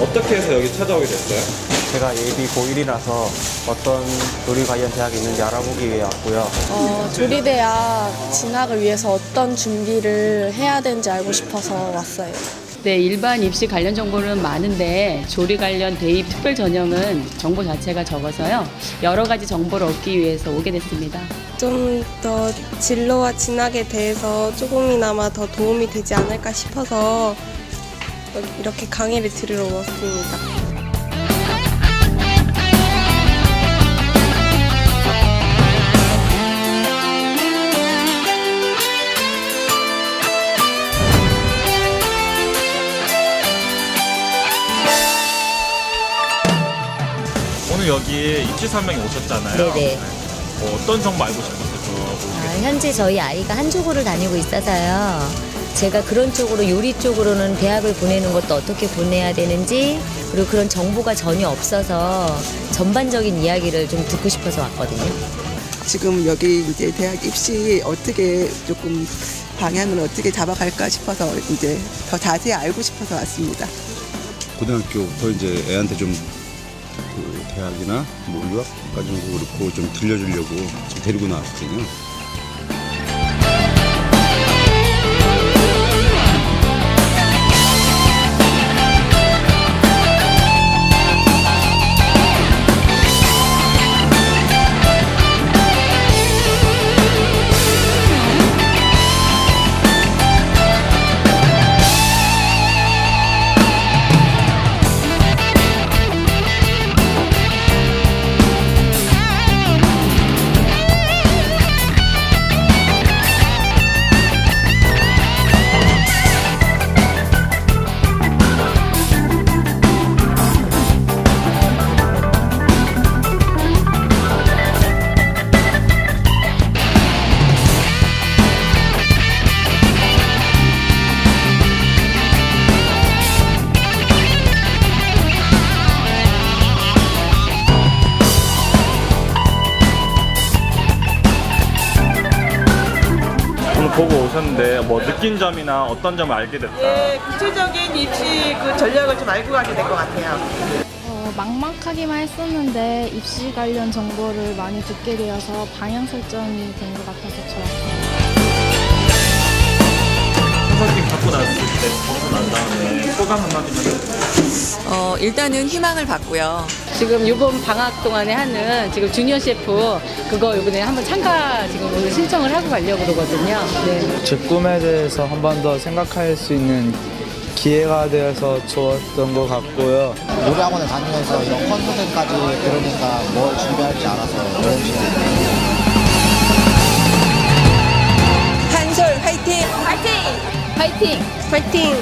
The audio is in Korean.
어떻게 해서 여기 찾아오게 됐어요? 제가 예비 고1이라서 어떤 요리 관련 대학이 있는지 알아보기 위해 왔고요. 어, 조리대학 진학을 위해서 어떤 준비를 해야 되는지 알고 싶어서 왔어요. 네, 일반 입시 관련 정보는 많은데 조리 관련 대입 특별 전형은 정보 자체가 적어서요. 여러 가지 정보를 얻기 위해서 오게 됐습니다. 좀 더 진로와 진학에 대해서 조금이나마 더 도움이 되지 않을까 싶어서 이렇게 강의를 들으러 왔습니다. 오늘 여기 입시 설명회 오셨잖아요. 네네. 뭐 어떤 정보 알고 싶어서 아, 현재 저희 아이가 한쪽으로 다니고 있어서요. 제가 그런 쪽으로 요리 쪽으로는 대학을 보내는 것도 어떻게 보내야 되는지 그리고 그런 정보가 전혀 없어서 전반적인 이야기를 좀 듣고 싶어서 왔거든요. 지금 여기 이제 대학 입시 어떻게 조금 방향을 어떻게 잡아갈까 싶어서 이제 더 자세히 알고 싶어서 왔습니다. 고등학교부터 이제 애한테 좀 그 대학이나 뭐 유학까지도 그렇고 좀 들려주려고 지금 데리고 나왔거든요. 보고 오셨는데 뭐 느낀 점이나 어떤 점을 알게 됐다. 예, 구체적인 입시 그 전략을 좀 알고 가게 될 것 같아요. 어, 막막하기만 했었는데 입시 관련 정보를 많이 듣게 되어서 방향 설정이 된 것 같아서 좋았어요. 컨설팅 받고 났을 때 벗고 난 다음에 소감 한마디만 해주세요. 어, 일단은 희망을 받고요. 지금 이번 방학 동안에 하는 지금 주니어 셰프 그거 이번에 한번 참가 지금 오늘 신청을 하고 가려고 그러거든요. 네. 제 꿈에 대해서 한 번 더 생각할 수 있는 기회가 되어서 좋았던 것 같고요. 요리학원에 다니면서 이런 컨설팅까지 들으니까 뭘 준비할지 알아서 좋은 시간 한솔 화이팅! 파이팅! 화이팅! 화이팅!